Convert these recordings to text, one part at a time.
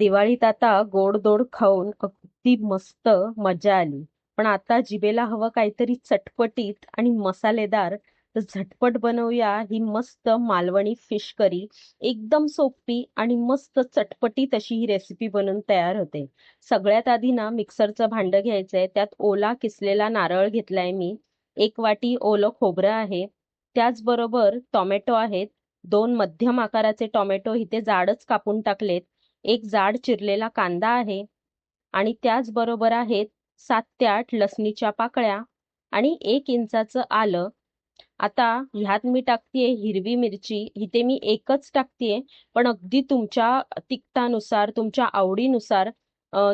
दिवाळीत आता गोडदोड खाऊन अगदी मस्त मजा आली. पण आता जिभेला हवं काहीतरी चटपटीत आणि मसालेदार. तर झटपट बनवूया ही मस्त मालवणी फिश करी. एकदम सोपी आणि मस्त चटपटीत अशी ही रेसिपी बनून तयार होते. सगळ्यात आधी ना मिक्सरचं भांडं घ्यायचंय. त्यात ओला किसलेला नारळ घेतलाय मी. एक वाटी ओलं खोबरं आहे. त्याचबरोबर टोमॅटो आहेत. दोन मध्यम आकाराचे टोमॅटो इथे जाडच कापून टाकलेत. एक जाड चिरलेला कांदा आहे आणि त्याचबरोबर आहेत सात ते आठ लसणीच्या पाकळ्या आणि एक इंचाचं आलं. आता ह्यात मी टाकतेय हिरवी मिरची. इथे मी एकच टाकतेय पण अगदी तुमच्या तिखटानुसार तुमच्या आवडीनुसार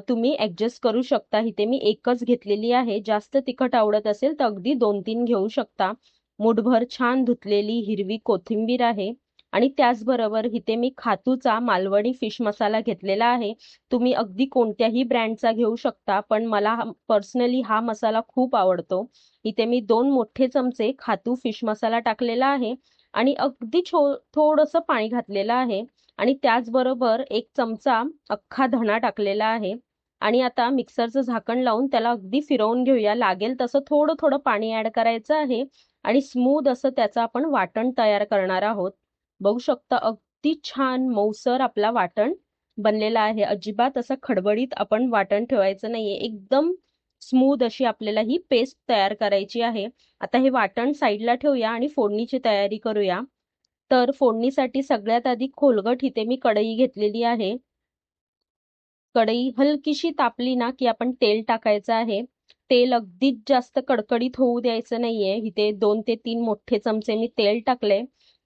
तुम्ही ऍडजस्ट करू शकता. इथे मी एकच घेतलेली आहे. जास्त तिखट आवडत असेल तर अगदी दोन तीन घेऊ शकता. मुठभर छान धुतलेली हिरवी कोथिंबीर आहे. आणि त्याचबरोबर इथे मी खातूचा मालवणी फिश मसाला घेतलेला आहे. तुम्ही अगदी कोणत्याही ब्रँडचा घेऊ शकता पण मला पर्सनली हा मसाला खूप आवडतो. इथे मी दोन मोठे चमचे खातू फिश मसाला टाकलेला आहे आणि अगदी छो थोडंसं पाणी घातलेलं आहे. आणि त्याचबरोबर एक चमचा अख्खा धणा टाकलेला आहे. आणि आता मिक्सरचं झाकण लावून त्याला अगदी फिरवून घेऊया. लागेल तसं थोडं थोडं पाणी ऍड करायचं आहे. आणि स्मूद असं त्याचं आपण वाटण तयार करणार आहोत. बघू शकता अगदी छान मऊसर आपला वाटण बनलेला आहे. अजिबात असं खडबडीत आपण वाटण ठेवायचं नाहीये. एकदम स्मूद अशी आपल्याला ही पेस्ट तयार करायची आहे. आता हे वाटण साईडला ठेवूया आणि फोडणीची तयारी करूया. तर फोडणीसाठी सगळ्यात आधी खोलगट इथे मी कढई घेतलेली आहे. कढई हलकीशी तापली ना की आपण तेल टाकायचं आहे. तेल अगदीच जास्त कडकडीत होऊ द्यायचं नाहीये. इथे दोन ते तीन मोठे चमचे मी तेल टाकले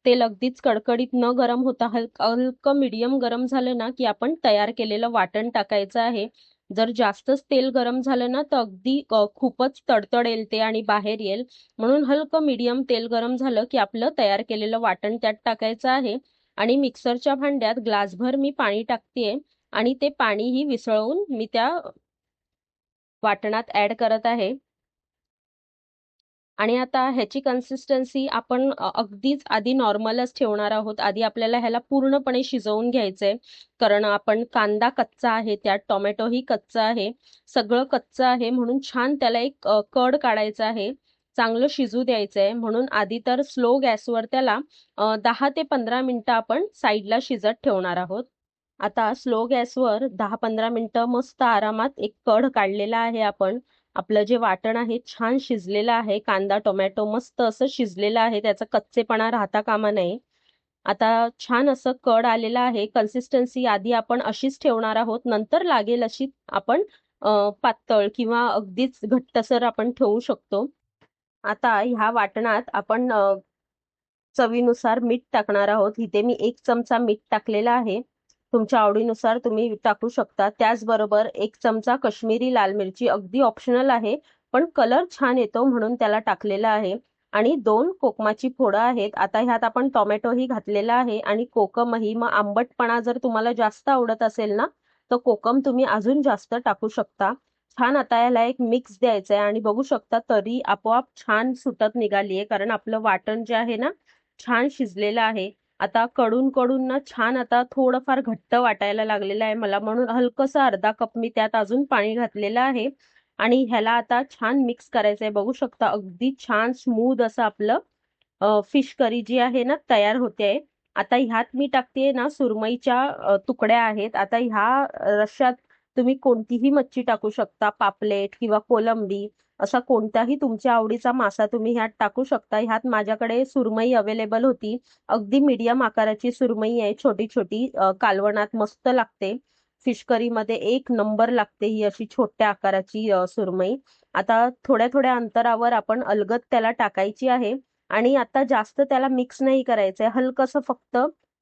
तेल अगदीच कडकडीत न गरम होता हलक हलकं मिडियम गरम झालं ना की आपण तयार केलेलं वाटण टाकायचं आहे. जर जास्तच तेल गरम झालं ना तर अगदी खूपच तडतडेल ते आणि बाहेर येईल. म्हणून हलकं मिडियम तेल गरम झालं की आपलं तयार केलेलं वाटण त्यात टाकायचं आहे. आणि मिक्सरच्या भांड्यात ग्लासभर मी पाणी टाकतेय आणि ते पाणीही विसळवून मी त्या वाटणात ऍड करत आहे. आणि आता ह्याची कन्सिस्टन्सी आपण अगदीच आधी नॉर्मलच ठेवणार आहोत. आधी आपल्याला ह्याला पूर्णपणे शिजवून घ्यायचंय. कारण आपण कांदा कच्चा आहे त्यात टोमॅटोही कच्चा आहे. सगळं कच्चं आहे म्हणून छान त्याला एक कड काढायचा आहे. चांगलं शिजू द्यायचंय. म्हणून आधी तर स्लो गॅसवर त्याला दहा ते पंधरा मिनिटं आपण साईडला शिजत ठेवणार आहोत. आता स्लो गॅसवर दहा पंधरा मिनटं मस्त आरामात एक कढ काढलेला आहे आपण. आपलं जे वाटण आहे छान शिजलेलं आहे कांदा टोमॅटो मस्त असं शिजलेलं आहे त्याचा कच्चेपणा राहता कामा नये. आता छान असं कड आलेलं आहे कन्सिस्टन्सी आधी आपण अशीच ठेवणार आहोत नंतर लागेल अशी आपण पातळ किंवा अगदीच घट्टसर आपण ठेवू शकतो. आता ह्या वाटणात आपण चवीनुसार मीठ टाकणार आहोत इथे मी एक चमचा मीठ टाकलेला आहे. तुमच्या आवडीनुसार तुम्ही टाकू शकता. त्याचबरोबर एक चमचा कश्मीरी लाल मिरची अगदी ऑप्शनल आहे पण कलर छान येतो म्हणून त्याला टाकलेला आहे. आणि दोन कोकमाची फोडं आहेत. आता ह्यात आपण टोमॅटोही घातलेला आहे आणि कोकमही मग आंबटपणा जर तुम्हाला जास्त आवडत असेल ना तर कोकम तुम्ही अजून जास्त टाकू शकता. छान आता याला एक मिक्स द्यायचा आहे आणि बघू शकता तरी आपोआप छान सुटत निघाली आहे कारण आपलं वाटण जे आहे ना छान शिजलेलं आहे. आता कडून कडून ना छान आता थोडंफार घट्ट वाटायला लागलेलं आहे मला. म्हणून हलकंसं अर्धा कप मी त्यात अजून पाणी घातलेलं आहे. आणि ह्याला आता छान मिक्स करायचं आहे बघू शकता अगदी छान स्मूद असं आपलं फिश करी जी आहे ना तयार होते आहे. आता ह्यात मी टाकते ना सुरमईच्या तुकड्या आहेत. आता ह्या रश्यात तुम्ही कोणतीही मच्छी टाकू शकता पापलेट किंवा कोलंबी असा कोणताही तुमच्या आवडीचा मासा तुम्ही ह्यात टाकू शकता. ह्यात माझ्याकडे सुरमई अवेलेबल होती. अगदी मीडियम आकाराची सुरमई आहे छोटी छोटी कालवणात मस्त लागते. फिश करीमध्ये एक नंबर लागते ही अशी छोट्या आकाराची सुरमई. आता थोड्या थोड्या अंतरावर आपण अलगत त्याला टाकायची आहे आणि आता जास्त त्याला मिक्स नाही करायचंय. हलकस फक्त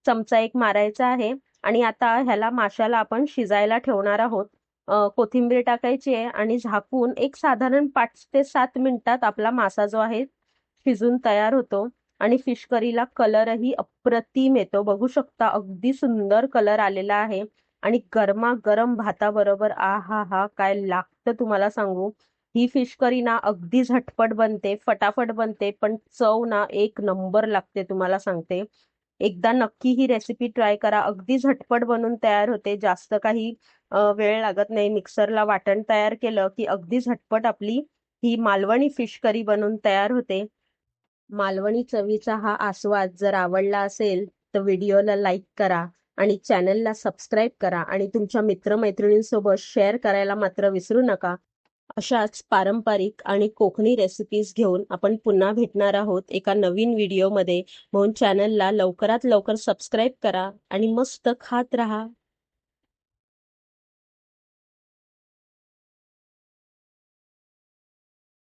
चमचा एक मारायचा आहे. आणि आता ह्याला माशाला आपण शिजायला ठेवणार आहोत. कोथिंबीर टाकायची आहे आणि झाकून एक साधारण पाच ते सात मिनिटात आपला मासा जो आहे शिजून तयार होतो. आणि फिश करीला कलरही अप्रतिम येतो. बघू शकता अगदी सुंदर कलर आलेला आहे. आणि गरमा गरम भाताबरोबर आ हा हा काय लागतं तुम्हाला सांगू? ही फिश करी ना अगदी झटपट बनते फटाफट बनते पण चव ना एक नंबर लागते तुम्हाला सांगते. एकदा नक्की ही रेसिपी ट्राय करा. अगदी झटपट बनून तयार होते. जास्त काही वेळ लागत नाही. मिक्सरला वाटण तयार केलं की अगदी झटपट आपली ही मालवणी फिश करी बनून तयार होते. मालवणी चवीचा हा आस्वाद जर आवडला असेल तर व्हिडिओला लाईक करा आणि चॅनलला सबस्क्राईब करा. आणि तुमच्या मित्रमैत्रिणींसोबत शेअर करायला मात्र विसरू नका. अशाच पारंपरिक आणि कोकणी रेसिपीज घेऊन आपण पुन्हा भेटणार आहोत एका नवीन व्हिडिओमध्ये म्हणून चॅनलला लवकरात लवकर सबस्क्राईब करा आणि मस्त खात राहा.